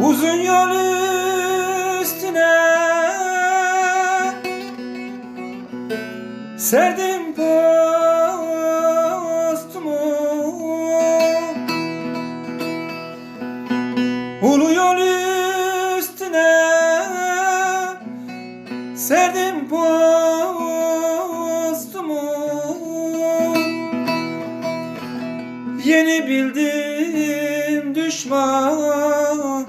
Uzun yolu Serdim postumu Ulu yol üstüne Serdim postumu. Yeni bildim düşmanımı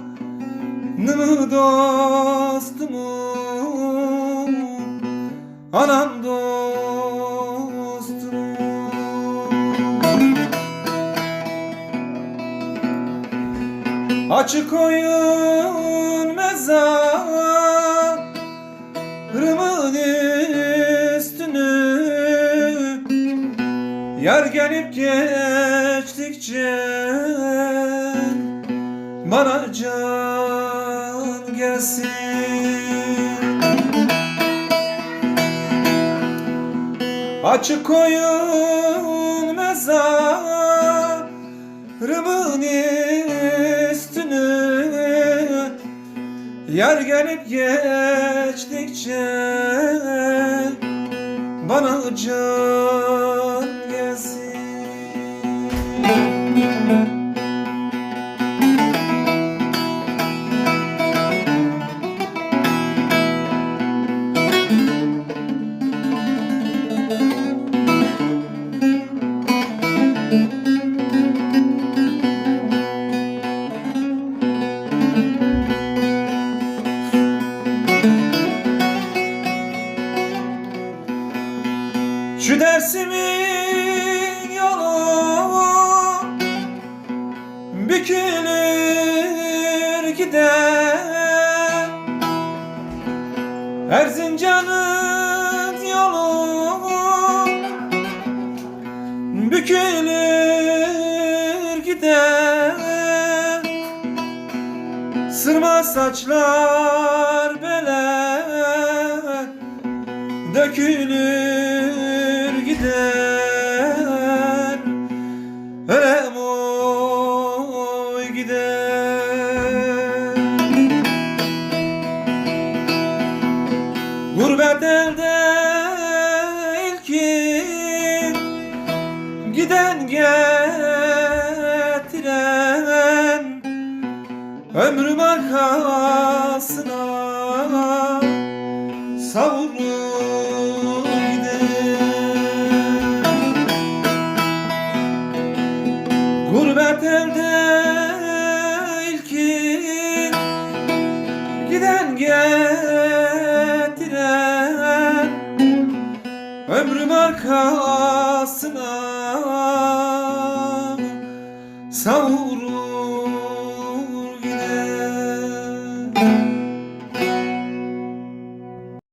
dostumu. Anam dostum Açık oyun mezarımın üstünü. Yar gelip geçtikçe Bana can gelsin. Açık koyun mezarımın Yar gelip geçtikçe Bana can Şu dersimin yolu bükülür gider. Erzincan'ın yolu. Bükülür gider. Sırma saçlar bele dökülür gider. Ölem oy gider. Gurbet elde ilkin Giden getiren Ömrüm arkasına savrulur Getiren Ömrüm arkasına savrulur